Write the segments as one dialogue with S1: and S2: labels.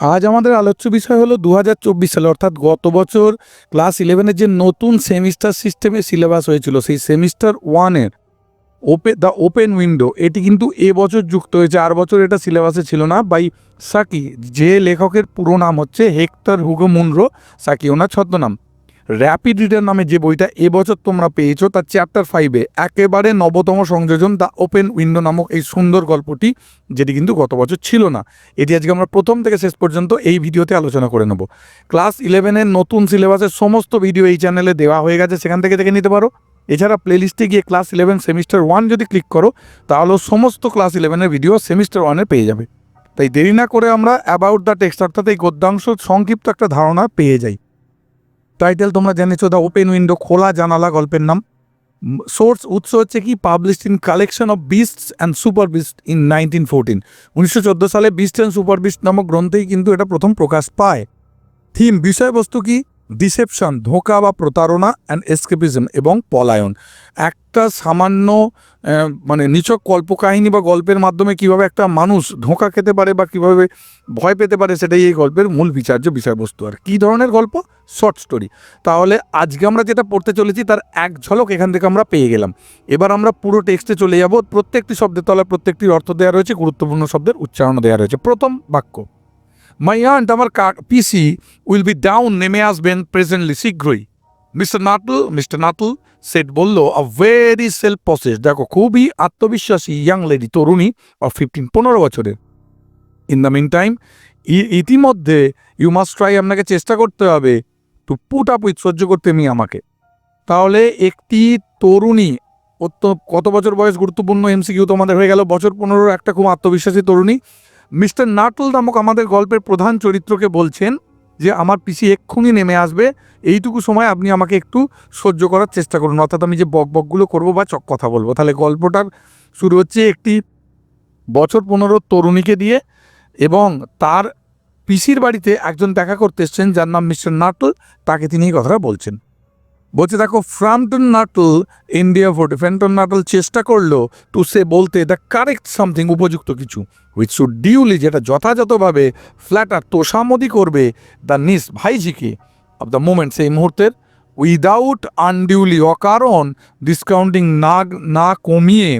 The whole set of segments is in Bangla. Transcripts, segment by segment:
S1: আজ আমাদের আলোচ্য বিষয় হলো দু সালে, অর্থাৎ গত বছর ক্লাস ইলেভেনের যে নতুন সেমিস্টার সিস্টেমে সিলেবাস হয়েছিল, সেই সেমিস্টার ওয়ানের ওপে, দ্য ওপেন উইন্ডো, এটি কিন্তু এবছর যুক্ত হয়েছে। আর বছর এটা সিলেবাসে ছিল না। বাই সাকি, যে লেখকের পুরো নাম হচ্ছে হেক্টর হুগো মুনরো সাকি, ওনার ছদ্মনাম। র্যাপিড রিডার নামে যে বইটা এবছর তোমরা পেয়েছ, তার চ্যাপ্টার ফাইভে একেবারে নবতম সংযোজন দ্য ওপেন উইন্ডো নামক এই সুন্দর গল্পটি, যেটি কিন্তু গত বছর ছিল না। এটি আজকে আমরা প্রথম থেকে শেষ পর্যন্ত এই ভিডিওতে আলোচনা করে নেব। ক্লাস ইলেভেনের নতুন সিলেবাসের সমস্ত ভিডিও এই চ্যানেলে দেওয়া হয়ে গেছে, সেখান থেকে দেখে নিতে পারো। এছাড়া প্লেলিস্টে গিয়ে ক্লাস ইলেভেন সেমিস্টার ওয়ান যদি ক্লিক করো, তাহলেও সমস্ত ক্লাস ইলেভেনের ভিডিও সেমিস্টার ওয়ানে পেয়ে যাবে। তাই দেরি না করে আমরা অ্যাবাউট দ্য টেক্সট অর্থাৎ এই গদ্যাংশ সংক্ষিপ্ত একটা ধারণা পেয়ে যাই। টাইটেল তোমরা জেনেছো দ্য ওপেন উইন্ডো খোলা জানালা, গল্পের নাম। সোর্স উৎস হচ্ছে কি? Published in collection of beasts and super beast in nineteen fourteen উনিশশো চোদ্দ সালে বিস্ট অ্যান্ড সুপার বিস্ট নামক গ্রন্থেই কিন্তু এটা প্রথম প্রকাশ পায়। থিম বিষয়বস্তু কি? ডিসেপশন, ধোঁকা বা প্রতারণা অ্যান্ড এসকেপিজম এবং পলায়ন। একটা সামান্য মানে নিছক কল্পকাহিনী বা গল্পের মাধ্যমে কীভাবে একটা মানুষ ধোঁকা খেতে পারে বা কীভাবে ভয় পেতে পারে সেটাই এই গল্পের মূল বিচার্য বিষয়বস্তু। আর কী ধরনের গল্প? শর্ট স্টোরি তাহলে আজকে আমরা যেটা পড়তে চলেছি তার এক ঝলক এখান থেকে আমরা পেয়ে গেলাম। এবার আমরা পুরো টেক্সটে চলে যাব। প্রত্যেকটি শব্দের তলায় প্রত্যেকটির অর্থ দেওয়া রয়েছে, গুরুত্বপূর্ণ শব্দের উচ্চারণ দেওয়া রয়েছে। প্রথম বাক্য। মাই আন্ট আমার পিসি উইল বি ডাউন, নেমে আসবেন প্রেজেন্টলি শীঘ্রই। Mister Nuttel mister Nuttel said বলল আ ভেরি সেলফ প্রসেস দেখো, খুবই আত্মবিশ্বাসী ইয়াং লেডি তরুণী অফ ফিফটিন পনেরো বছরের। ইন দ্য মিন টাইম ইতিমধ্যে ইউ মাস্ট ট্রাই আপনাকে চেষ্টা করতে হবে টু পুট আপ উইথ সহ্য করতে মি আমাকে। তাহলে একটি তরুণী অত্য কত বছর বয়স, গুরুত্বপূর্ণ এমসি এমসিকিউ তোমাদের হয়ে গেল, বছর পনেরো একটা খুব আত্মবিশ্বাসী তরুণী মিস্টার নাটল নামক আমাদের গল্পের প্রধান চরিত্রকে বলছেন যে, আমার পিসি এক্ষুনি নেমে আসবে। এইটুকু সময় আপনি আমাকে একটু সহ্য করার চেষ্টা করুন। অর্থাৎ আমি যে বক বকগুলো করব বা চক কথা বলব। তাহলে গল্পটার শুরু হচ্ছে একটি বছর পনেরো তরুণীকে দিয়ে এবং তার পিসির বাড়িতে একজন দেখা করতে এসছেন, যার নাম মিস্টার নাটল। তাকে তিনি এই কথাটা বলছেন। বলছে, দেখো ফ্রামটন নাটল ইন্ডিয়া ভোটে ফ্রামটন নাটল চেষ্টা করল টু সে বলতে দ্য কারেক্ট সামথিং উপযুক্ত কিছু উইথ শুড ডিউলি যেটা যথাযথভাবে ফ্ল্যাটার তোষামদি করবে দ্য নিস ভাইজিকে অব দ্য মোমেন্ট সেই মুহূর্তের উইদাউট আনডিউলি অকারণ ডিসকাউন্টিং না না কমিয়ে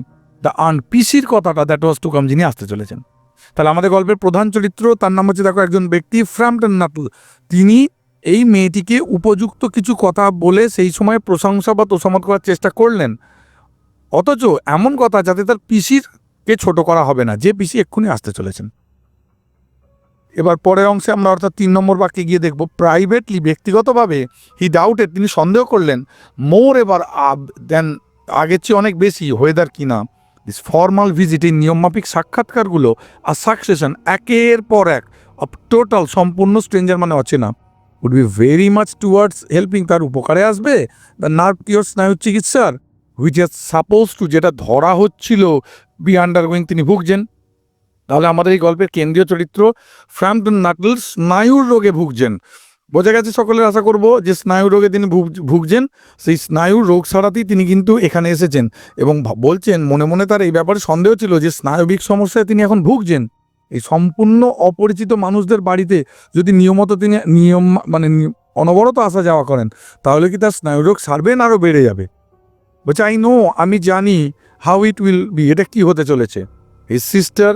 S1: দ্য আন পিসির কথাটা দ্যাট ওয়াজ টু কাম যিনি আসতে চলেছেন। তাহলে আমাদের গল্পের প্রধান চরিত্র, তার নাম হচ্ছে, দেখো, একজন ব্যক্তি ফ্রামটন নাটল তিনি এই মেয়েটিকে উপযুক্ত কিছু কথা বলে সেই সময় প্রশংসা বা তোষামত করার চেষ্টা করলেন। অথচ এমন কথা যাতে তার পিসির কে ছোট করা হবে না, যে পিসি এক্ষুনি আসতে চলেছেন। এবার পরের অংশে আমরা অর্থাৎ তিন নম্বর বাক্যে গিয়ে দেখব, প্রাইভেটলি, ব্যক্তিগতভাবে হি ডাউটেড, তিনি সন্দেহ করলেন, মোর এবার আব, দেন আগের চেয়ে অনেক বেশি ওয়েদার কিনা দিস ফর্মাল ভিজিট এই নিয়মমাফিক সাক্ষাৎকারগুলো আর সাকসেশন একের পর এক অফ টোটাল সম্পূর্ণ স্ট্রেঞ্জার মানে অচেনা। Would be very much towards helping তার উপকারে আসবে। দ্য নার্ভ কিওর স্নায়ু চিকিৎসার হুইচ ইজ সাপোজ টু যেটা ধরা হচ্ছিল বি আন্ডারগোয়িং তিনি ভুগছেন। তাহলে আমাদের এই গল্পের কেন্দ্রীয় চরিত্র ফ্রামটন নাটল স্নায়ুর রোগে ভুগছেন। বোঝা গেছে সকলের আশা করব যে স্নায়ু রোগে তিনি ভুগ- ভুগছেন। সেই স্নায়ুর রোগ সারাতেই তিনি কিন্তু এখানে এসেছেন এবং বলছেন, মনে মনে তার এই ব্যাপারে সন্দেহ ছিল যে স্নায়বিক সমস্যায় তিনি এখন ভুগছেন। এই সম্পূর্ণ অপরিচিত মানুষদের বাড়িতে যদি নিয়মত তিনি নিয়ম মানে অনবরত আসা যাওয়া করেন, তাহলে কি তার স্নায়ুরোগ সারবে না আরও বেড়ে যাবে? বলছে আই নো আমি জানি হাউ ইট উইল বি এটা কি হতে চলেছে? হিজ সিস্টার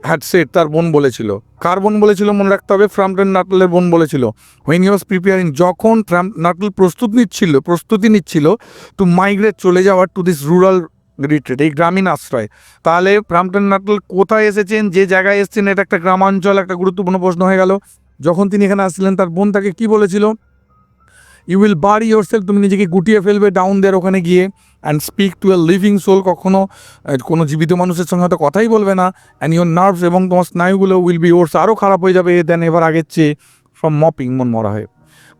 S1: হ্যাড সেট তার বোন বলেছিল। কার বোন বলেছিল মনে রাখতে হবে? ফ্রামটন নাটলের বোন বলেছিল। হোয়েন হি ওয়াজ প্রিপেয়ারিং যখন ফ্রাম নাটল প্রস্তুত নিচ্ছিল, প্রস্তুতি নিচ্ছিল টু মাইগ্রেট চলে যাওয়ার টু দিস রুরাল রিট্রিট এই গ্রামীণ আশ্রয়। তাহলে ফ্রামটন নাটল কোথায় এসেছেন? যে জায়গায় এসেছেন? এটা একটা গ্রামাঞ্চল, একটা গুরুত্বপূর্ণ প্রশ্ন হয়ে গেল। যখন তিনি এখানে আসছিলেন, তার বোন তাকে কী বলেছিল? ইউ উইল বাড়ি ইয়োর তুমি নিজেকে গুটিয়ে ফেলবে ডাউন দেয়ার ওখানে গিয়ে and speak to a living soul কখনো কোনো জীবিত মানুষের সঙ্গে হয়তো কথাই বলবে না। অ্যান্ড ইউর নার্ভস এবং তোমার স্নায়ুগুলো উইল বি ওর্স আরও খারাপ হয়ে যাবে দেন এবার আগের চেয়ে ফ্রম মপিং মন মরা হয়ে।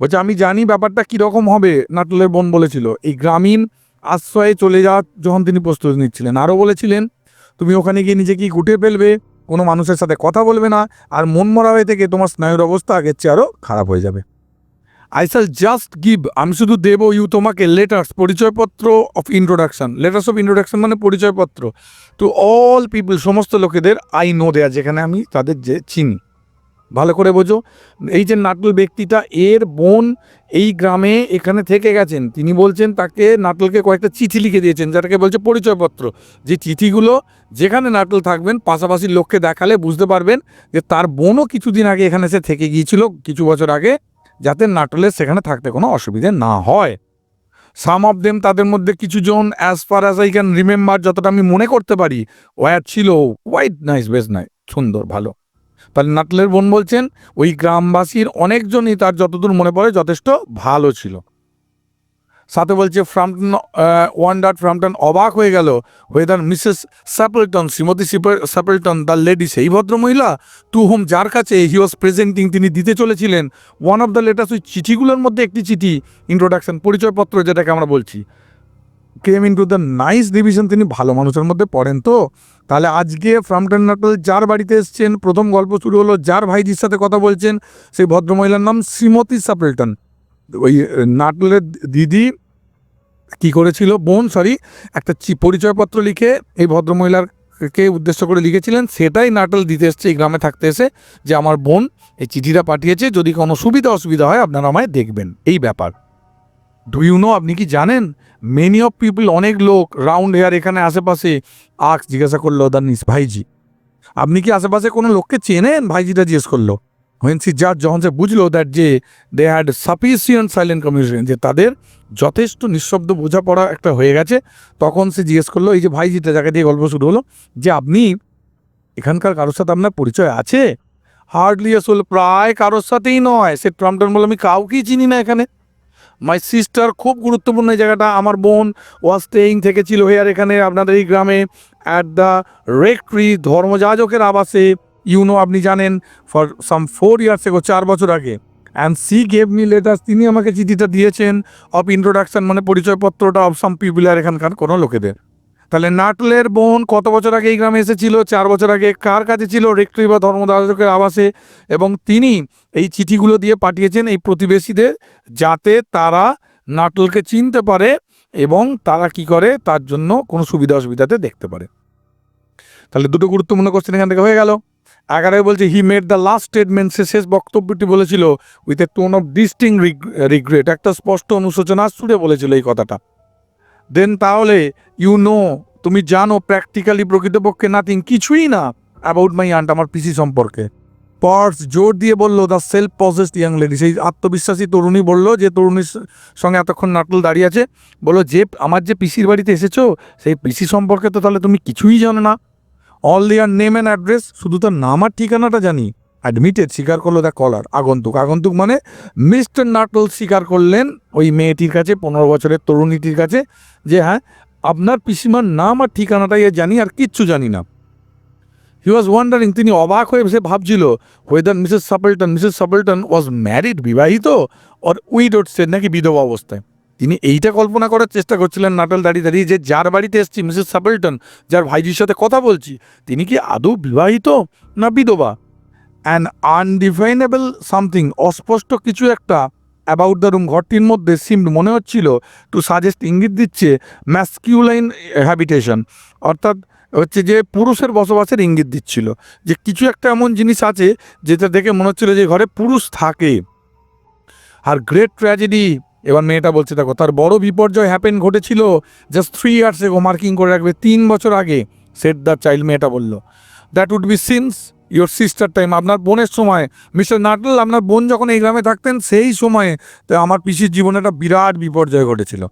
S1: বলছে, আমি জানি ব্যাপারটা কীরকম হবে, নাটলের বোন বলেছিল। এই গ্রামীণ আশ্রয়ে চলে যাওয়ার যখন তিনি প্রস্তুতি নিচ্ছিলেন, আরও বলেছিলেন, তুমি ওখানে গিয়ে নিজেকে গুটিয়ে ফেলবে, কোনো মানুষের সাথে কথা বলবে না, আর মন মরা হয়ে থেকে তোমার স্নায়ুর অবস্থা আগের চেয়ে আরও খারাপ হয়ে যাবে। আই শ্যাল জাস্ট গিভ আমি শুধু দেব ইউ তোমাকে লেটার্স পরিচয়পত্র of introduction letters of introduction মানে পরিচয়পত্র। টু অল পিপল সমস্ত লোকেদের আই নো দেয়া, যেখানে আমি তাদের যে চিনি। ভালো করে বোঝো। এই যে নাটল ব্যক্তিটা, এর বোন এই গ্রামে এখানে থেকে গেছেন। তিনি বলছেন তাকে নাটলকে কয়েকটা চিঠি লিখে দিয়েছেন, যেটাকে বলছে পরিচয়পত্র। যে চিঠিগুলো যেখানে নাটল থাকবেন, পাশাপাশি লোককে দেখালে বুঝতে পারবেন যে তার বোনও কিছুদিন আগে এখানে সে থেকে গিয়েছিল, কিছু বছর আগে, যাতে নাটলের সেখানে থাকতে কোনো অসুবিধে না হয়। সাম অফ দেম তাদের মধ্যে কিছু জন as far as I can remember যতটা আমি মনে করতে পারি ওয়ার ছিল হোয়াইট নাইস বেশ নাই সুন্দর, ভালো। তাহলে নাটলের বোন বলছেন, ওই গ্রামবাসীর অনেকজনই তার যতদূর মনে পড়ে যথেষ্ট ভালো ছিল। সাথে বলছে ফ্রামটন ওয়ান্ডার ফ্রামটন অবাক হয়ে গেল ওয়েদার মিসেস স্যাপেলটন শ্রীমতী স্যাপেলটন দ্য লেডি সেই ভদ্রমহিলা টু হোম যার কাছে হি ওয়াজ প্রেজেন্টিং তিনি দিতে চলেছিলেন। ওয়ান অফ দ্য লেটার্স ওই চিঠিগুলোর মধ্যে একটি চিঠি ইন্ট্রোডাকশন পরিচয়পত্র যেটাকে আমরা বলছি। Came into the nice division তিনি ভালো মানুষের মধ্যে পড়েন তো। তাহলে আজকে ফ্রামটন নাটল যার বাড়িতে এসছেন, প্রথম গল্প শুরু হলো যার ভাইজির সাথে কথা বলছেন, সেই ভদ্রমহিলার নাম শ্রীমতী সাপেলটন। ওই নাটলের দিদি কি করেছিল, বোন সরি একটা পরিচয়পত্র লিখে এই ভদ্রমহিলাকে উদ্দেশ্য করে লিখেছিলেন, সেটাই নাটল দিতে এসছে, এই গ্রামে থাকতে এসে, যে আমার বোন এই চিঠিটা পাঠিয়েছে, যদি কোনো সুবিধা অসুবিধা হয় আপনারা আমায় দেখবেন, এই ব্যাপার। ডু ইউ নো আপনি কি জানেন? মেনি অফ পিপল অনেক লোক রাউন্ড হেয়ার এখানে আশেপাশে আখ জিজ্ঞাসা করল দ্য নিস ভাইজি আপনি কি আশেপাশে কোনো লোককে চেনেন? ভাইজিটা জিজ্ঞেস করল। হোয়েন সি যার যখন সে বুঝলো দ্যাট যে they had sufficient silent communication যে তাদের যথেষ্ট নিঃশব্দ বোঝাপড়া একটা হয়ে গেছে, তখন সে জিজ্ঞেস করল, এই যে ভাইজিটা যাকে দিয়ে গল্প শুরু হলো, যে আপনি এখানকার কারোর সাথে আপনার পরিচয় আছে? হার্ডলি আসলে প্রায় কারোর সাথেই নয়। সে ট্রাম্পটন বলে, আমি কাউকেই চিনি না এখানে। মাই সিস্টার খুব গুরুত্বপূর্ণ এই জায়গাটা। আমার বোন ওয়াজ স্টেইং থেকেছিল হেয়ার এখানে আপনাদের এই গ্রামে। অ্যাট দ্য রেকট্রি ধর্মযাজকের আবাসে ইউনো আপনি জানেন for some four years ago চার বছর আগে। And she gave me letters তিনি আমাকে চিঠিটা দিয়েছেন অফ ইন্ট্রোডাকশন মানে পরিচয়পত্রটা অফ সাম পিপুলার এখানকার কোনো লোকেদের। তাহলে নাটলের বোন কত বছর আগে এই গ্রামে এসেছিল? চার বছর আগে কার কাছে ছিল? রেক্টরি বা ধর্মদাসকের আবাসে। এবং তিনি এই চিঠিগুলো দিয়ে পাঠিয়েছেন এই প্রতিবেশীদের যাতে তারা নাটলকে চিনতে পারে এবং তারা কি করে? তার জন্য কোনো সুবিধা অসুবিধাতে দেখতে পারে। তাহলে দুটো গুরুত্বপূর্ণ কোশ্চেন এখান থেকে হয়ে গেল। এগারোয় বলছে he made the last statement সে শেষ বক্তব্যটি বলেছিল with a tone of distinct regret একটা স্পষ্ট অনুশোচনা সুরে বলেছিল এই কথাটা। দেন তাহলে ইউ নো তুমি জানো প্র্যাকটিক্যালি প্রকৃতপক্ষে নাথিং কিছুই না অ্যাবাউট মাই আন্ট আমার পিসি সম্পর্কে। পার্স জোর দিয়ে বলল the self possessed young lady সেই আত্মবিশ্বাসী তরুণী বলল, যে তরুণীর সঙ্গে এতক্ষণ নাটল দাঁড়িয়ে আছে, বলল, যে, আমার যে পিসির বাড়িতে এসেছ, সেই পিসি সম্পর্কে তো তাহলে তুমি কিছুই জানো না। অল দিয়ার নেম অ্যান্ড অ্যাড্রেস শুধু তার নাম আর ঠিকানাটা জানি। অ্যাডমিটেড স্বীকার করল দ্য কলার আগন্তুক। আগন্তুক মানে মিস্টার নাটল স্বীকার করলেন ওই মেয়েটির কাছে, পনেরো বছরের তরুণীটির কাছে, যে হ্যাঁ আপনার পিসিমার নাম আর ঠিকানাটাই জানি আর কিচ্ছু জানি না। হি ওয়াজ ওয়ান্ডারিং তিনি অবাক হয়ে সে ভাবছিল whether Mrs Sappleton Mrs Sappleton was married বিবাহিত অর উইডোড সে নাকি বিধবা অবস্থায়। তিনি এইটা কল্পনা করার চেষ্টা করছিলেন নাটাল দাঁড়িয়ে দাঁড়িয়ে, যে যার বাড়িতে এসেছি মিসেস সাপেলটন যার ভাইজির সাথে কথা বলছি, তিনি কি আদৌ বিবাহিত না বিধবা? অ্যান আনডিফাইনেবল সামথিং অস্পষ্ট কিছু একটা অ্যাবাউট দ্য রুম ঘরটির মধ্যে সিম মনে হচ্ছিল টু সাজেস্ট ইঙ্গিত দিচ্ছে ম্যাসকিউলাইন হ্যাবিটেশন অর্থাৎ হচ্ছে যে পুরুষের বসবাসের ইঙ্গিত দিচ্ছিল, যে কিছু একটা এমন জিনিস আছে যেটা দেখে মনে হচ্ছিল যে ঘরে পুরুষ থাকে। আর গ্রেট ট্র্যাজেডি এবার মেয়েটা বলছে, দেখো, তার বড় বিপর্যয় হ্যাপেন ঘটেছিল just three years ago marking করে রাখবে, তিন বছর আগে সেট দ্য চাইল্ড মেয়েটা বলল। That would be since your sister time আপনার বোনের সময়, মিস্টার নাটল আপনার বোন যখন এই গ্রামে থাকতেন, সেই সময়ে তো আমার পিসির জীবনে একটা বিরাট বিপর্যয় ঘটেছিল।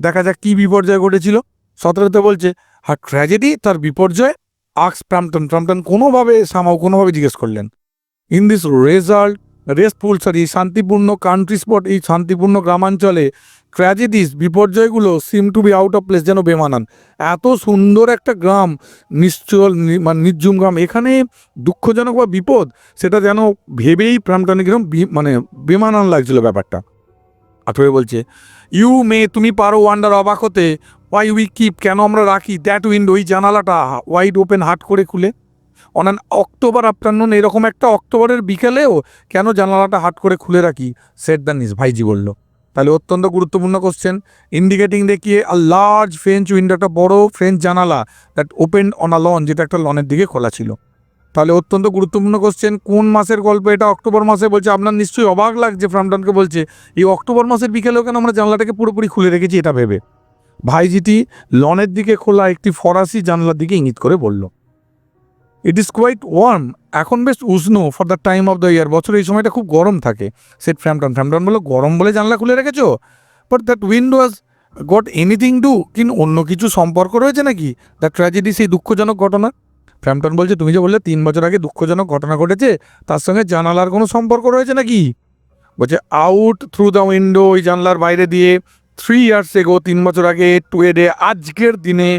S1: দেখা যাক কী বিপর্যয় ঘটেছিল। সতেরোতে বলছে আর ট্র্যাজেডি তার বিপর্যয়? আক্স প্রামটন প্রামটন কোনোভাবে সামাও কোনোভাবে জিজ্ঞেস করলেন। In this result restful sorry শান্তিপূর্ণ কান্ট্রি স্পট এই শান্তিপূর্ণ গ্রামাঞ্চলে tragedies বিপর্যয়গুলো seem to be out of place যেন বেমানান। এত সুন্দর একটা গ্রাম, নিশ্চল মানে নির্জুম গ্রাম, এখানে দুঃখজনক বা বিপদ, সেটা যেন ভেবেই প্রাণটানে কিরম মানে বেমানান লাগছিল ব্যাপারটা। আঠুয়ে বলছে ইউ মে তুমি পারো ওয়ান্ডার অবাক হতে ওয়াই উই কিপ কেন আমরা রাখি দ্যাট উইন্ডো ওই জানালাটা ওয়াইড ওপেন হাট করে খুলে? অনান অক্টোবর আফটারনুন এরকম একটা অক্টোবরের বিকেলেও, কেন জানালাটা হাট করে খুলে রাখি? সেট দ্য নিস ভাইজি বলল। তাহলে অত্যন্ত গুরুত্বপূর্ণ কোশ্চেন ইন্ডিকেটিং দেখিয়ে আ লার্জ ফ্রেঞ্চ উইন্ডো একটা বড় ফ্রেঞ্চ জানালা that open on a lawn যেটা একটা লনের দিকে খোলা ছিল। তাহলে অত্যন্ত গুরুত্বপূর্ণ কোশ্চেন কোন মাসের গল্প এটা? অক্টোবর মাসে বলছে, আপনার নিশ্চয়ই অবাক লাগছে ফ্রামটনকে বলছে, এই অক্টোবর মাসের বিকেলেও কেন আমরা জানলাটাকে পুরোপুরি খুলে রেখেছি এটা ভেবে? ভাইজিটি লনের দিকে খোলা একটি ফরাসি জানলার দিকে ইঙ্গিত করে বলল। ইট ইজ কোয়াইট ওয়ার্ম এখন বেশ উষ্ণ for the time of the year বছর এই সময়টা খুব গরম থাকে। সেট ফ্র্যামটন ফ্র্যামটন বলল গরম বলে জানলা খুলে রেখেছো? But that window has got anything do কিন অন্য কিছু সম্পর্ক রয়েছে নাকি? দ্য ট্র্যাজেডি সেই দুঃখজনক ঘটনা। ফ্র্যামটন বলছে, তুমি যে বললে তিন বছর আগে দুঃখজনক ঘটনা ঘটেছে, তার সঙ্গে জানালার কোনো সম্পর্ক রয়েছে নাকি? বলছে আউট থ্রু দ্য উইন্ডো ওই জানলার বাইরে দিয়ে থ্রি ইয়ার্স এগো তিন বছর আগে টু এ ডে আজকের দিনে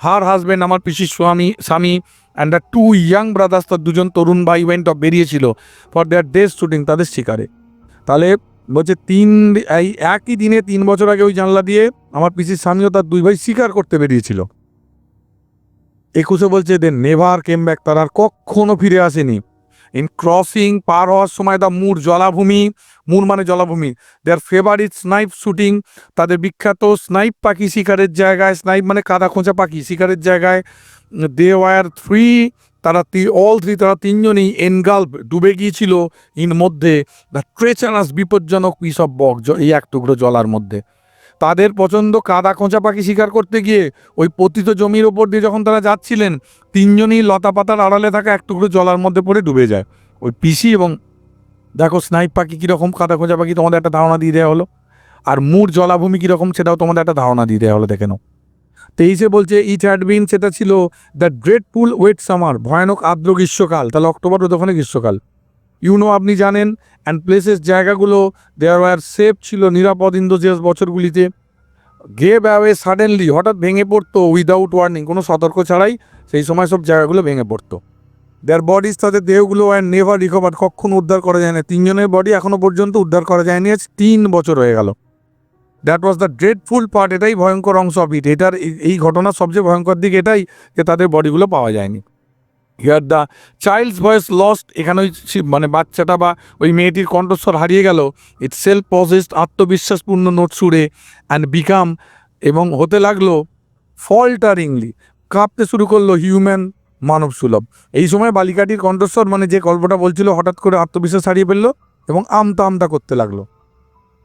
S1: হার হাজব্যান্ড আমার পিসির স্বামী স্বামী and the two young brothers তার দুজন তরুণ ভাই অফ বেরিয়েছিল ফর দেয়ার ডেস শুটিং তাদের শিকারে। তাহলে বলছে তিন, এই একই দিনে তিন বছর আগে ওই জানলা দিয়ে আমার পিসির স্বামীও তার দুই ভাই শিকার করতে বেরিয়েছিল। একুশে বলছে দে নেভার কেম ব্যাক তারা আর কখনো ফিরে আসেনি। ইন ক্রসিং পার হওয়ার সময় দা মুর জলাভূমি মুর মানে জলাভূমি। দেয়ার ফেভারিট স্নাইপ শুটিং তাদের বিখ্যাত স্নাইপ পাখি শিকারের জায়গায় স্নাইপ মানে কাদা খোঁচা পাখি শিকারের জায়গায়। দে ওয়ার থ্রি তারা অল থ্রি তারা তিনজনই এনগাল্প ডুবে গিয়েছিল। ইন মধ্যে দ্য ট্রেচারাস বিপজ্জনক পিস অফ বক এই এক টুকরো জলার মধ্যে। তাদের পছন্দ কাদা খোঁচা পাখি শিকার করতে গিয়ে, ওই পতিত জমির ওপর দিয়ে যখন তারা যাচ্ছিলেন, তিনজনই লতা পাতার আড়ালে থাকা এক টুকরো জলার মধ্যে পড়ে ডুবে যায়। ওই পিসি এবং দেখো স্নাইপ পাখি কীরকম, কাদা খোঁচা পাখি তোমাদের একটা ধারণা দিয়ে দেওয়া হলো। আর মুর জলাভূমি কীরকম, সেটাও তোমাদের একটা ধারণা দিয়ে দেওয়া হলো, দেখে নাও। তেইশে বলছে ইট হ্যাড বিন সেটা ছিল দ্য ড্রেডফুল ওয়েট সামার ভয়ানক আর্দ্র গ্রীষ্মকাল। তাহলে অক্টোবর ওখানে গ্রীষ্মকাল। ইউনো আপনি জানেন অ্যান্ড প্লেসেস জায়গাগুলো দেয়ার ওয়ার সেফ ছিল নিরাপদ ইন্দোজিয়াস বছরগুলিতে। গে ব্যাওয়ে সাডেনলি হঠাৎ ভেঙে পড়তো উইদাউট ওয়ার্নিং কোনো সতর্ক ছাড়াই সেই সময় সব জায়গাগুলো ভেঙে পড়তো। দেয়ার বডিজ তাদের দেহগুলো অ্যান্ড নেভার রিকভার কখনো উদ্ধার করা যায় না তিনজনের বডি এখনও পর্যন্ত উদ্ধার করা যায়নি, আজ তিন বছর হয়ে গেল। That was the dreadful part এটাই ভয়ঙ্কর অংশ অফ ইট এটার এই- ঘটনার সবচেয়ে ভয়ঙ্কর দিক এটাই যে তাদের বডিগুলো পাওয়া যায়নি। Here the child's voice lost এখানে ওই মানে বাচ্চাটা বা ওই মেয়েটির কণ্ঠস্বর হারিয়ে গেল। ইট সেলফ পজেস্ট আত্মবিশ্বাসপূর্ণ নোট সুরে অ্যান্ড বিকাম এবং হতে লাগল ফল্টারিংলি কাঁপতে শুরু করল হিউম্যান মানব সুলভ। এই সময় বালিকাটির কণ্ঠস্বর মানে যে গল্পটা বলছিল, হঠাৎ করে আত্মবিশ্বাস হারিয়ে ফেলল এবং আমতা আমতা করতে লাগল।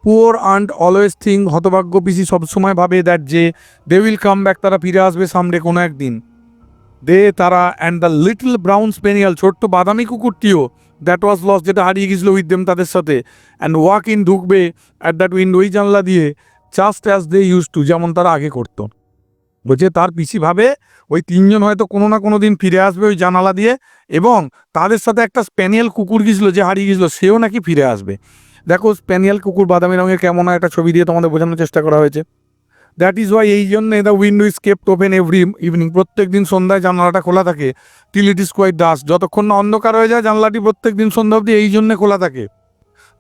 S1: পুয়ার অ্যান্ড অলওয়েজ থিং হতভাগ্য পিসি সবসময় ভাবে দ্যাট যে দে উইল কাম ব্যাক তারা ফিরে আসবে সামনে কোনো একদিন। দে তারা and the little brown spaniel ছোট্ট বাদামি কুকুরটিও দ্যাট ওয়াজ লস যেটা হারিয়ে গেছিল উইথ দেম তাদের সাথে। অ্যান্ড ওয়াক ইন ঢুকবে অ্যাট দ্যাট উইন্ডো ওই জানলা দিয়ে just as they used to যেমন তারা আগে করতো। বলছে, তার পিসি ভাবে ওই তিনজন হয়তো কোনো না কোনো দিন ফিরে আসবে ওই জানালা দিয়ে এবং তাদের সাথে একটা স্প্যানিয়াল কুকুর গিয়েছিল যে হারিয়ে গিয়েছিল সেও নাকি ফিরে আসবে। দেখো, স্প্যানিয়াল কুকুর বাদামি রঙের কেমন একটা ছবি দিয়ে তোমাদের বোঝানোর চেষ্টা করা হয়েছে। দ্যাট ইজ ওয়াই এই জন্য the window is kept open every evening প্রত্যেক দিন সন্ধ্যায় জানালাটা খোলা থাকে till it is quite dusk যতক্ষণ না অন্ধকার হয়ে যায়, জানলাটি প্রত্যেক দিন সন্ধ্যা অবধি এই জন্যে খোলা থাকে।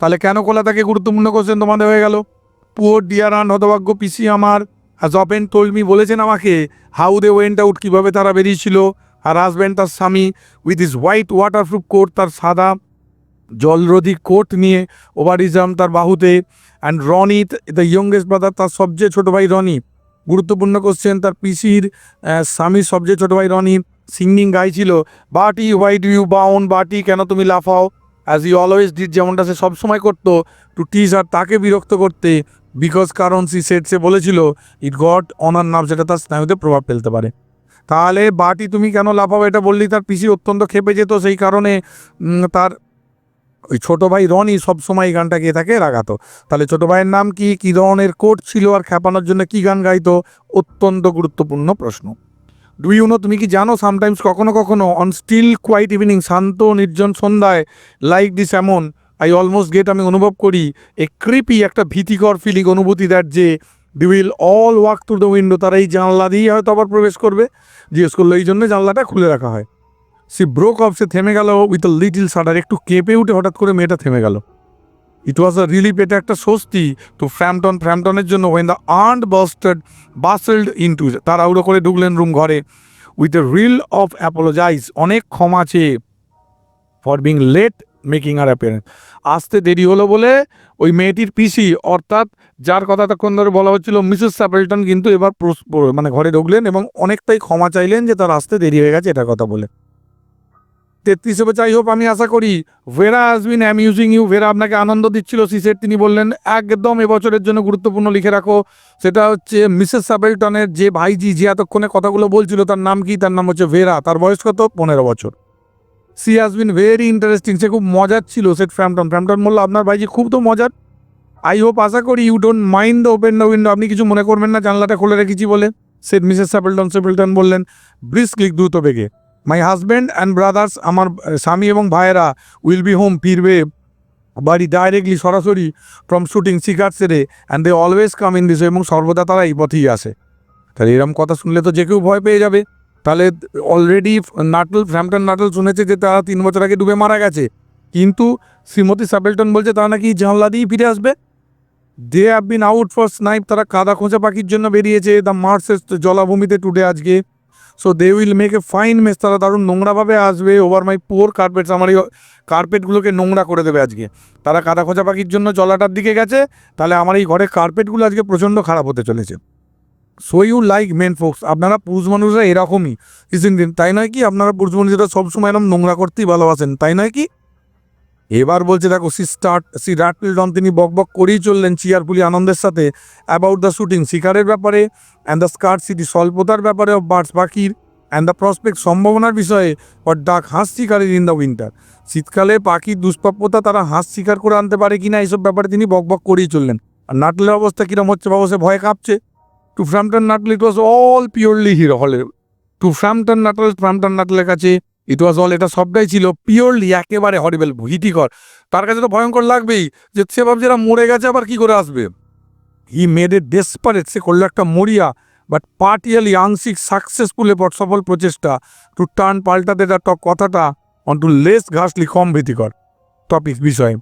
S1: তাহলে কেন খোলা থাকে? গুরুত্বপূর্ণ কোশ্চেন তোমাদের হয়ে গেল। পুয়ার ডিয়ার আন্ড হতভাগ্য পিসি আমার। আজ অপেন টোলমি বলেছেন আমাকে হাউ দে ওয়েন্ট আউট কীভাবে তারা বেরিয়েছিল? আর হাজব্যান্ড তার স্বামী with his white waterproof coat তার সাদা জলরোধী কোট নিয়ে ওভারিজম তার বাহুতে and Ronnie the youngest brother তার সবচেয়ে ছোটো ভাই রনি গুরুত্বপূর্ণ কোশ্চেন তার পিসির স্বামীর সবচেয়ে ছোটো ভাই রনি সিঙ্গিং গাইছিল, বাটি হোয়াইট ইউ বাউন বাটি, কেন তুমি লাফাও? অ্যাজ ইউ অলওয়েজ ডিড যেমনটা সে সবসময় করতো টু টিজ আর তাকে বিরক্ত করতে বিকজ কারণ সি সেট সে বলেছিল ইট গট অনার নাম যেটা তার স্নায়ুতে প্রভাব ফেলতে পারে। তাহলে বাটি তুমি কেন লাফাও এটা বললেই তার পিসি অত্যন্ত খেপে যেত, সেই কারণে তার ওই ছোটো ভাই রনি সবসময় এই গানটা গেয়ে থাকে, রাগাতো। তাহলে ছোটো ভাইয়ের নাম কি? কি ধরনের কোট ছিল আর খেপানোর জন্য কি গান গাইতো? অত্যন্ত গুরুত্বপূর্ণ প্রশ্ন। ডু ইউ নো তুমি কি জানো সামটাইমস কখনো কখনো অন স্টিল কোয়াইট ইভিনিং শান্ত, নির্জন সন্ধ্যায় লাইক দিস এমন আই অলমোস্ট গেট আমি অনুভব করি এ ক্রিপি একটা ভীতিকর ফিলিং অনুভূতি দ্যাট যে they will all walk through the window তারা এই জানলা দিয়েই হয়তো আবার প্রবেশ করবে, জিজ্ঞেস করল, এই জন্য জানলাটা খুলে রাখা হয়? সে ব্রোক অফ সে থেমে গেল উইথ আ লিটিল সাডার একটু কেঁপে উঠে হঠাৎ করে মেয়েটা থেমে গেল। ইট ওয়াজ আ রিলিফ এটা একটা স্বস্তি তো ফ্র্যামটন ফ্র্যামটনের জন্য when the art busted bustled into তারা উড়ো করে ঢুকলেন রুম ঘরে with a reel of apologise অনেক ক্ষমা চেয়ে for being late making her appearance আসতে দেরি হলো বলে ওই মেয়েটির পিসি, অর্থাৎ যার কথা তখন ধরে বলা হচ্ছিল মিসেস স্যাপেলটন কিন্তু এবার মানে ঘরে ঢুকলেন এবং অনেকটাই ক্ষমা চাইলেন যে তার আসতে দেরি হয়ে গেছে এটা কথা বলে। তেত্রিশে যাই হোক, আমি আশা করি Vera has been amusing you Vera আপনাকে আনন্দ দিচ্ছিল সিসেট তিনি বললেন, একদম এবছরের জন্য গুরুত্বপূর্ণ লিখে রাখো। সেটা হচ্ছে মিসেস সাবেলটনের যে ভাইজি, যে এতক্ষণে কথাগুলো বলছিল তার নাম কি? তার নাম হচ্ছে ভেরা তার বয়স কত? পনেরো বছর। She has been very interesting সে খুব মজার ছিল সেট ফ্র্যামটন ফ্র্যামটন বলল, আপনার ভাইজি খুব তো মজার। আই হোপ আশা করি you don't mind the open the window আপনি কিছু মনে করবেন না, জানলাটা খুলে রেখেছি বলে। সেট মিসেস স্যাপেলটন স্যাপেলটন বললেন ব্রিস্কলি দ্রুত বেগে। মাই হাজব্যান্ড অ্যান্ড ব্রাদার্স আমার স্বামী এবং ভাইয়েরা উইল বি হোম ফিরবে বাড়ি ডাইরেক্টলি সরাসরি ফ্রম শুটিং শিকার সেরে। And they always come in this এবং সর্বদা তারা এই পথেই আসে। তাহলে এরকম কথা শুনলে তো যে কেউ ভয় পেয়ে যাবে। তাহলে অলরেডি নাটল ফ্র্যাম্পটন নাটল শুনেছে যে তারা তিন বছর আগে ডুবে মারা গেছে। কিন্তু শ্রীমতী স্যাপেলটন বলছে তারা নাকি জানলা দিয়েই ফিরে আসবে। They have been out for snipe তারা কাদা খোঁজা পাখির জন্য বেরিয়েছে। দ্য মার্সেস জলাভূমিতে টুটে আজকে। So they will make a fine mess তারা দারুণ নোংরাভাবে আসবে। ওভার মাই পোর কার্পেটস আমার এই কার্পেটগুলোকে নোংরা করে দেবে আজকে। তারা কাদা খোঁজা পাখির জন্য জলাটার দিকে গেছে। তাহলে আমার এই ঘরের কার্পেটগুলো আজকে প্রচণ্ড খারাপ হতে চলেছে। So you like men folks আপনারা পুরুষ মানুষরা এরকমই। কিছুদিন দিন, তাই নয় কি আপনারা পুরুষ মানুষরা সবসময় এরকম নোংরা করতেই ভালোবাসেন, তাই নয় কি? এবার বলছে, দেখো she start she rattle don তিনি বক বক করেই চললেন চিয়ারফুলি আনন্দের সাথে অ্যাবাউট দ্য শুটিং শিকারের ব্যাপারে অ্যান্ড দ্য স্কার সিটি স্বল্পতার ব্যাপারে অফ বার্ডস পাখির অ্যান্ড দ্য প্রসপেক্ট সম্ভাবনার বিষয়ে অর ডাক হাঁস শিকারের ইন দ্য উইন্টার শীতকালে পাখির দুষ্প্রাপ্যতা তারা হাঁস শিকার করে আনতে পারে কিনা এইসব ব্যাপারে তিনি বক বক করেই চললেন। আর নাটলের অবস্থা কিরম হচ্ছে বাবা, সে ভয় কাঁপছে। To Framton Nuttel it was all purely hero হলে। টু ফ্রামটন নাটল ফ্রামটন নাটলের কাছে ইট ওয়াজ অল এটা সবটাই ছিল পিওরলি একেবারে হরিবেল ভীতিকর। তার কাছে তো ভয়ঙ্কর লাগবেই যে সে ভাবছে এরা মরে গেছে, আবার কি করে আসবে। হি মেড এ ডেসপারেট সে করল একটা মরিয়া বাট পার্টিয়ালি আংশিক সাকসেসফুল এবার সফল প্রচেষ্টা টু টার্ন পাল্টাতে তার কথাটা অন টু লেস ঘাসলি কম ভীতিকর। টপিক বিষয়।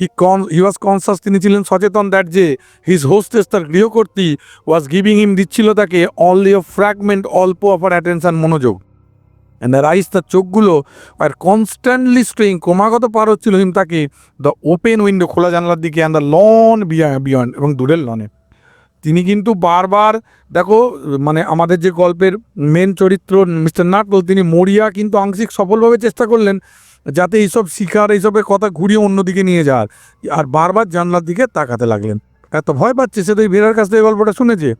S1: হি কন হি ওয়াজ কনসাস তিনি ছিলেন সচেতন দ্যাট যে হিজ হোস্টেস তার গৃহকর্তী ওয়াজ গিভিং হিম দিচ্ছিল তাকে অনলি অ ফ্র্যাগমেন্ট অল্প অফার অ্যাটেনশন মনোযোগ। অ্যান্ড রাইস তার চোখগুলো আর কনস্ট্যান্টলি স্ট্রেইং ক্রমাগত পার হচ্ছিল হিম তাকে দ্য ওপেন উইন্ডো খোলা জানলার দিকে অ্যান্ড দ্য লন বিয়ন্ড এবং দূরের লনে তিনি কিন্তু বারবার, দেখো মানে আমাদের যে গল্পের মেন চরিত্র মিস্টার নাটল তিনি মরিয়া কিন্তু আংশিক সফলভাবে চেষ্টা করলেন যাতে এইসব শিকার, এইসবের কথা ঘুরিয়ে অন্যদিকে নিয়ে যাওয়ার আর বারবার জানলার দিকে তাকাতে লাগলেন। এত ভয় পাচ্ছে সে তো এই ভেড়ার কাছ থেকে গল্পটা শুনেছে।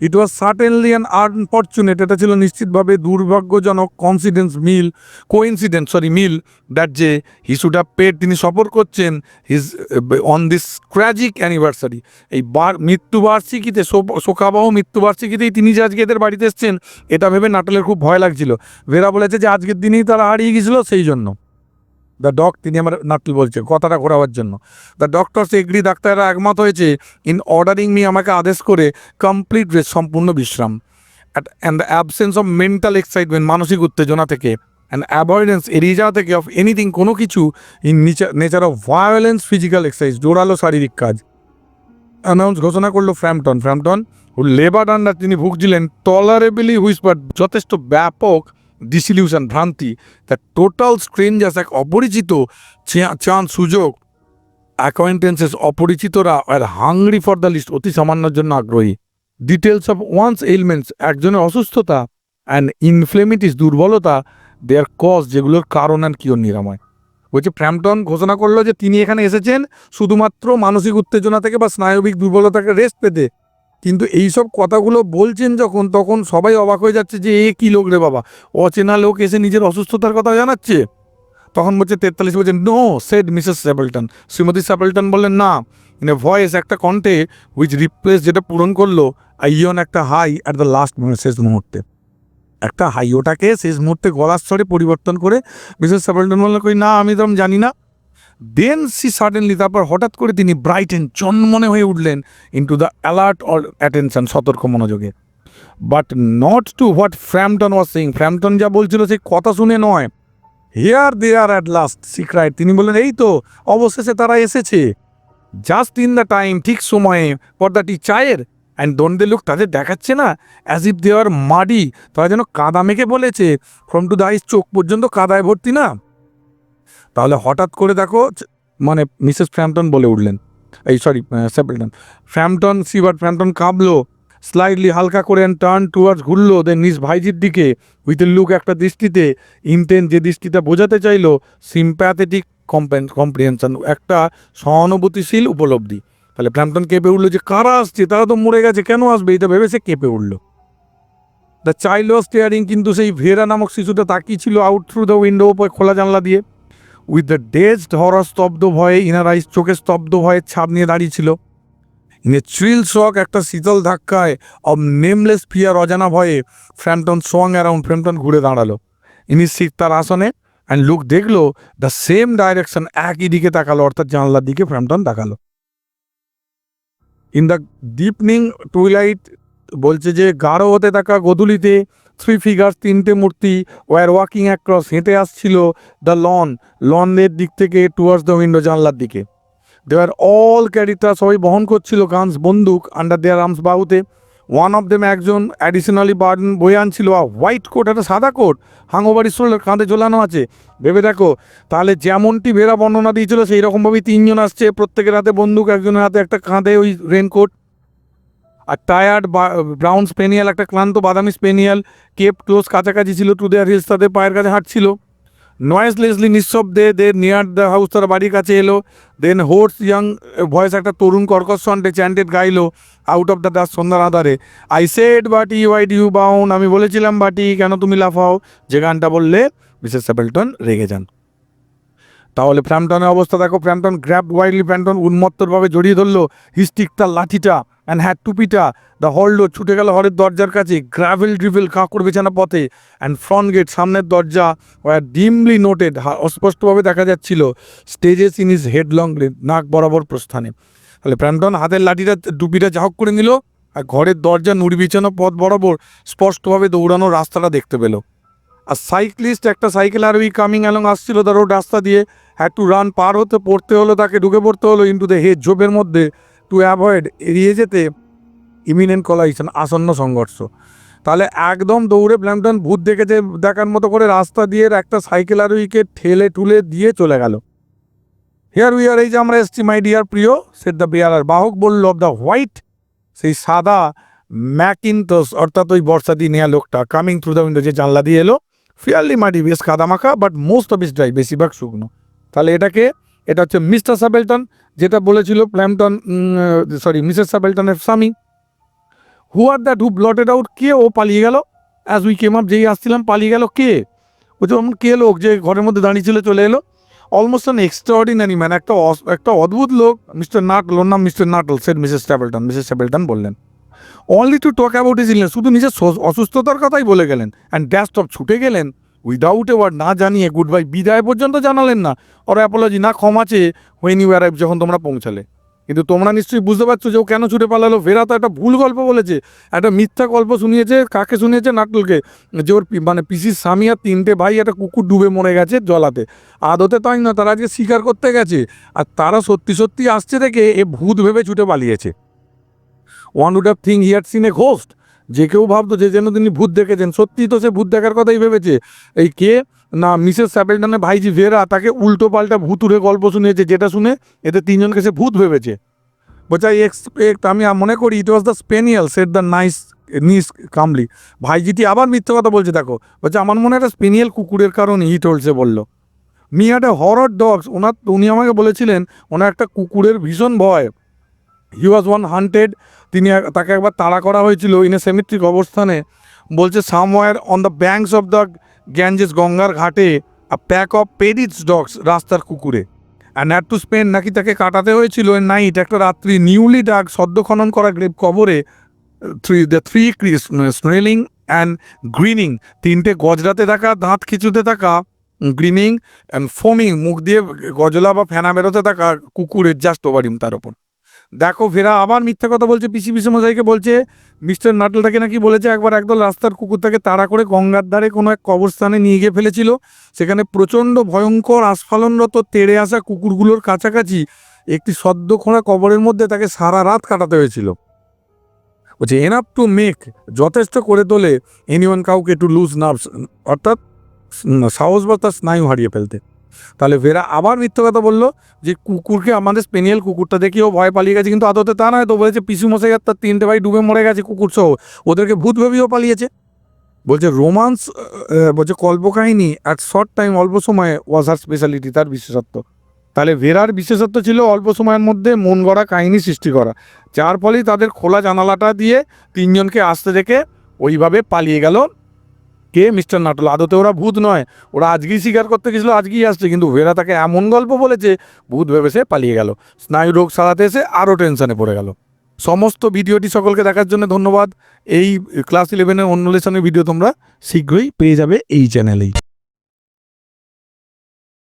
S1: It was certainly an unfortunate এটা ছিল নিশ্চিতভাবে দুর্ভাগ্যজনক কনসিডেন্স মিল কোইন্সিডেন্স সরি মিল দ্যাট যে হি শুড হ্যাভ পেড তিনি সফর করছেন his on this tragic anniversary এই বার, মৃত্যুবার্ষিকীতে শোক- শোকাবহ মৃত্যুবার্ষিকীতেই তিনি যে আজকে এদের বাড়িতে এসছেন, এটা ভেবে নাটলের খুব ভয় লাগছিল। ভেরা বলেছে যে আজকের দিনেই তারা হারিয়ে গেছিল, সেই জন্য। দ্য ডক তিনি আমার নাটল বলছে, কথাটা ঘোরাবার জন্য। দ্য ডক্টরস এগ্রি ডাক্তাররা একমত হয়েছে ইন অর্ডারিং মি আমাকে আদেশ করে কমপ্লিট রেস্ট সম্পূর্ণ বিশ্রাম। At and the absence of mental excitement মানসিক উত্তেজনা থেকে অ্যান্ড অ্যাভয়েডেন্স এড়িয়ে যাওয়া থেকে অফ এনিথিং কোনো কিছু in nature of violence physical exercise জোরালো শারীরিক কাজ। অ্যানাউন্স ঘোষণা করল ফ্র্যাম্পটন ফ্র্যাম্পটন লেবার আন্ডার তিনি ভুগছিলেন টলারেবলি হুইসপার যথেষ্ট ব্যাপক ডিসিলিউশন ভ্রান্তি দ্য টোটাল স্ট্রেঞ্জার্স এক অপরিচিত চান সুযোগ acquaintances অপরিচিতরা are hungry for the least অতি সামান্যর জন্য আগ্রহী। ডিটেলস অফ ওয়ান্স এলিমেন্টস একজনের অসুস্থতা অ্যান্ড ইনফ্লেমিটিস দুর্বলতা দেয়ার কজ যেগুলোর কারণ অ্যান্ড কি ওর নিরাময় বলছে ফ্র্যাম্পটন ঘোষণা করল যে তিনি এখানে এসেছেন শুধুমাত্র মানসিক উত্তেজনা থেকে বা স্নায়বিক দুর্বলতাকে রেস্ট পেতে। কিন্তু এইসব কথাগুলো বলছেন যখন, তখন সবাই অবাক হয়ে যাচ্ছে যে, এ কী লোক রে বাবা? অচেনা লোক এসে নিজের অসুস্থতার কথা জানাচ্ছে? তখন বলছে তেতাল্লিশ বলছে নো সেড মিসেস স্যাপেলটন শ্রীমতী স্যাপেলটন বললেন, না। এ ভয়েস একটা কণ্ঠে উইচ রিপ্লেস যেটা পূরণ করল, আইয়ন একটা হাই অ্যাট দ্য লাস্ট শেষ মুহূর্তে। একটা হাই, ওটাকে শেষ মুহূর্তে গলার স্বরে পরিবর্তন করে মিসেস স্যাপেলটন বললেন, কই না, আমি তো জানি না। দেন সি সাডেনলি তারপর হঠাৎ করে তিনি ব্রাইট অ্যান্ড জন্মনে হয়ে উঠলেন into the alert or attention সতর্ক মনোযোগে। But not to what Framton was saying Frampton যা বলছিল সেই কথা শুনে নয়। Here they are at last she cried তিনি বললেন, এই তো, অবশেষে তারা এসেছে। জাস্ট ইন দ্য টাইম ঠিক সময়ে পর্দাটি চায়ের অ্যান্ড ডোন্ট দে লুক তাদের দেখাচ্ছে না? As if they are muddy তারা যেন কাদা মেখে বলেছে। ফ্রম টু দ্য আইস চোখ পর্যন্ত কাদায় ভর্তি না। তাহলে হঠাৎ করে দেখো মানে মিসেস ফ্র্যাম্পটন বলে উঠলেন। এই সরি স্যাপেলটন ফ্র্যাম্পটন, সিবার্ট ফ্র্যাম্পটন কাঁপলো স্লাইডলি হালকা করে অ্যান্ড টার্ন টুয়ার্ডস ঘুরলো দেন নিজ ভাইজির দিকে উইথ লুক একটা দৃষ্টিতে ইন্টেন যে দৃষ্টিটা বোঝাতে চাইলো সিম্প্যাথেটিক কম্পেন কম্প্রিহেনশন একটা সহানুভূতিশীল উপলব্ধি। তাহলে প্ল্যাম্পটন কেঁপে উঠল যে, কারা আসছে? তারা তো মরে গেছে, কেন আসবে? এটা ভেবে সে কেঁপে উঠল। দ্য চাইল্ড স্টেয়ারিং কিন্তু সেই ভেরা নামক শিশুটা তাকিয়েছিল আউট থ্রু দ্য উইন্ডো খোলা জানলা দিয়ে। উইথ দ্য ডেজড হর স্তব্ধ ভয়ে ইনার আইস চোখে স্তব্ধ ভয়ে ছাপ নিয়ে দাঁড়িয়েছিল ইনে থ্রিল শক একটা শীতল ধাক্কায় অব নেমলেস ফিয়ার অজানা ভয়ে ফ্র্যাম্পটন সোয়াং অ্যারাউন্ড ফ্র্যাম্পটন ঘুরে দাঁড়াল। ইনি সিট তার আসনে অ্যান্ড লুক দেখল দ্য সেম ডাইরেকশন একই দিকে তাকালো, অর্থাৎ জানলার দিকে ফ্র্যাম্পটন তাকালো। ইন দ্য ডিপনিং টুইলাইট বলছে যে, গাঢ় হতে থাকা গদুলিতে থ্রি ফিগার্স তিনটে মূর্তি ওয়ার ওয়াকিং অ্যাক্রস হেঁটে আসছিল দ্য লন লনের দিক থেকে টুয়ার্ডস দ্য উইন্ডো জানলার দিকে। দেওয়ার অল ক্যারিটা সবাই বহন করছিল গানস বন্দুক আন্ডার দেয়ার আর্মস বাহুতে। ওয়ান অফ দেম একজন অ্যাডিশনালি বার্ডন বয়ে আনছিল হোয়াইট কোট একটা সাদা কোট হাঙ্গোবাড়ির শোল্ডার কাঁধে ঝোলানো আছে। ভেবে দেখো, তাহলে যেমনটি ভেরা বর্ণনা দিয়েছিল সেই রকমভাবেই তিনজন আসছে, প্রত্যেকের হাতে বন্দুক, একজনের হাতে একটা কাঁধে ওই রেনকোট আর টায়ার্ড ব্রাউন স্পেনিয়াল একটা ক্লান্ত বাদামি স্পেনিয়াল কেপ ক্লোজ কাছাকাছি ছিল টু দেয়ার হিলস তাদের পায়ের কাছে হাঁটছিল। নয়েসলেসলি নিঃশব্দে দে নিয়ার দ্য হাউস তারা বাড়ির কাছে এলো। দেন হোর্স ইয়াং ভয়েস একটা তরুণ কর্কশ সন্টে চ্যান্টেড গাইলো আউট অফ দ্য দাস সন্ধ্যার আধারে। I said batty wide you bound আমি বলেছিলাম, বাটি, কেন তুমি লাফাও? যে গানটা বললে মিসেস স্যাপেলটন রেগে যান। তাহলে ফ্র্যাম্পটনের অবস্থা দেখো। ফ্র্যাম্পটন গ্র্যাপ ওয়াইডলি ফ্র্যাম্পটন উন্মত্তরভাবে জড়িয়ে ধরলো। হিস্টিক তার লাঠিটা অ্যান্ড হ্যাড টুপিটা দ্য হল্ডো ছুটে গেল হরের দরজার কাছে গ্রাভেল ড্রিভেল কাঁকড় বেছানা পথে অ্যান্ড ফ্রন্ট গেট সামনের দরজা ওয়ার ডিমলি নোটেড অস্পষ্টভাবে দেখা যাচ্ছিল। স্টেজেস ইন ইজ হেডলং নাক বরাবর প্রস্থানে। তাহলে ফ্র্যাম্পটন হাতের লাঠিটা টুপিটা জাহক করে নিল, আর ঘরের দরজা নুড়ি বিছানো পথ বরাবর স্পষ্টভাবে দৌড়ানো রাস্তাটা দেখতে পেল। আর সাইক্লিস্ট একটা সাইকেল আর ওই কামিং অ্যালং আসছিল দ্য রোড রাস্তা দিয়ে। হ্যাড টু রান পার হতে, পড়তে হলো, তাকে ঢুকে পড়তে হলো ইন্টু দ্য হেড ঝোপের মধ্যে। টু অ্যাভয়েড এড়িয়ে যেতে ইমিনেন্ট কলাইশন আসন্ন সংঘর্ষ। তাহলে একদম দৌড়ে প্ল্যাম্পটন ভূত দেখেছে দেখার মতো করে রাস্তা দিয়ে একটা সাইকেল আর উইকে ঠেলে টুলে দিয়ে চলে গেল। হেয়ার উই আর এই যে আমরা এসছি মাই ডিয়ার প্রিয় সেট দ্য বেয়ার বাহক বলল অফ দ্য হোয়াইট সেই সাদা ম্যাকিনটস, অর্থাৎ ওই বর্ষা দিয়ে নেওয়া লোকটা কামিং থ্রু দ্য উইন্ডো যে জানলা দিয়ে এলো। ফিয়ারলি মাটি বেশ কাদামাখা but most of it's dry বেশিরভাগ শুকনো। তাহলে এটাকে এটা হচ্ছে মিস্টার সাবেলটন, যেটা বলেছিল প্ল্যামটন সরি মিসেস সাবেলটনের স্বামী। Who are that who blotted out কে? ও পালিয়ে গেল। অ্যাজ উই কেম আপ যেই আসছিলাম, পালিয়ে গেল কে? বলছে আমার কে লোক যে ঘরের মধ্যে দাঁড়িয়ে ছিল, চলে এলো। Almost an extraordinary man একটা একটা অদ্ভুত লোক মিস্টার নাটল ওর নাম Mr Nuttel said Mrs Stapleton Mrs Stapleton বললেন। Only to talk about his illness শুধু নিজের অসুস্থতার কথাই বলে গেলেন অ্যান্ড ড্যাশ অফ ছুটে গেলেন। উইদাউট এ ওয়ার্ড না জানিয়ে গুড বাই বিদায় পর্যন্ত জানালেন না। ওর অ্যাপোলজি না, ক্ষমা চেয়ে হোয়েন ইউ অ্যারাইভ যখন তোমরা পৌঁছালে। কিন্তু তোমরা নিশ্চয়ই বুঝতে পারছ যে ও কেন ছুটে পালালো। ভেরা তো একটা ভুল গল্প বলেছে, একটা মিথ্যা গল্প শুনিয়েছে, কাকে শুনিয়েছে নাটলকে যে ওর মানে পিসির স্বামী আর তিনটে ভাই একটা কুকুর ডুবে মরে গেছে জলাতে। আদতে তাই না তারা আজকে স্বীকার করতে গেছে। আর তারা সত্যি সত্যি আসছে দেখে এ ভূত ভেবে ছুটে পালিয়েছে। One would have think here seen a ghost যে কেউ ভাবতো যে যেন তিনি ভূত দেখেছেন। সত্যি তো সে ভূত দেখার কথাই ভেবেছে। এই কে? না, মিসেস স্যাপেলটনের ভাইজি ভেরা তাকে উল্টো পাল্টা ভূতুরে গল্প শুনিয়েছে, যেটা শুনে এতে তিনজনকে সে ভূত ভেবেছে। আই এক্সপেক্ট আমি মনে করি it was the spaniel said the nice niece calmly ভাইজিটি আবার মিথ্যে কথা বলছে, দেখো। বলছে, আমার মনে একটা স্পেনিয়াল কুকুরের কারণে হি টলছে বলল। Me had a horror dogs ওনার উনি আমাকে বলেছিলেন, ওনার একটা কুকুরের ভীষণ ভয়। হি ওয়াজ ওয়ান হান্টেড তিনি তাকে একবার তাড়া করা হয়েছিল ইন এ অবস্থানে। বলছে somewhere on the banks of the Ganges গঙ্গার ঘাটে আ প্যাক অফ পেডিটস ডগস রাস্তার কুকুরে। অ্যান্ড হ্যাড টু স্পেন্ড নাকি তাকে কাটাতে হয়েছিল নাইট একটা রাত্রি নিউলি ডাক সদ্য খনন করা গ্রেপ কবরে three the three snarling and grinning তিনটে গজরাতে থাকা, দাঁত খিচুতে থাকা গ্রিনিং অ্যান্ড ফোমিং মুখ দিয়ে গজলা বা ফেনা বেরোতে থাকা কুকুরের জাস্ট ওভারিম তার ওপর। দেখো ফেরা আবার মিথ্যা কথা বলছে, পিসি পিসি মশাইকে বলছে, মিস্টার নাটলটাকে নাকি বলেছে, একবার একদল রাস্তার কুকুরটাকে তাড়া করে গঙ্গার ধারে কোনো এক কবরস্থানে নিয়ে গিয়ে ফেলেছিল। সেখানে প্রচণ্ড ভয়ঙ্কর আস্ফালনরত তেড়ে আসা কুকুরগুলোর কাছাকাছি একটি সদ্য খোঁড়া কবরের মধ্যে তাকে সারা রাত কাটাতে হয়েছিল। বলছে এনাফ টু মেক যথেষ্ট করে তোলে এনিওয়ান কাউকে টু লুজ নার্ভস অর্থাৎ সাহস বা তার স্নায়ু হারিয়ে ফেলতে। তাহলে ভেরা আবার মিথ্যে কথা বলল যে কুকুরকে আমাদের স্পেনিয়াল কুকুরটা দেখেও ভয় পালিয়ে গেছে। কিন্তু আদতে তা নয়, তো বলেছে পিসু মশাই আর তার তিনটে ভাই ডুবে মরে গেছে কুকুর সহ। ওদেরকে ভূত ভেবেও পালিয়েছে। বলছে, রোমান্স বলছে, কল্পকাহিনী অ্যাট শর্ট টাইম অল্প সময়ে ওয়াজ আর স্পেশালিটি তার বিশেষত্ব। তাহলে ভেরার বিশেষত্ব ছিল অল্প সময়ের মধ্যে মন গড়া কাহিনী সৃষ্টি করা। যার ফলেই তাদের খোলা জানালাটা দিয়ে তিনজনকে আসতে দেখে ওইভাবে পালিয়ে গেল কে মিস্টার নাটল? আদতে ওরা ভূত নয়। ওরা আজকেই স্বীকার করতে গেছিল, আজকেই আসছে। কিন্তু ভেরা তাকে এমন গল্প বলেছে, ভূত ভেবে সে পালিয়ে গেল। স্নায়ু রোগ সারাতে এসে আরও টেনশনে পড়ে গেল। সমস্ত ভিডিওটি সকলকে দেখার জন্য ধন্যবাদ। এই ক্লাস ইলেভেনের অন্য লেসনের ভিডিও তোমরা শীঘ্রই পেয়ে যাবে এই চ্যানেলেই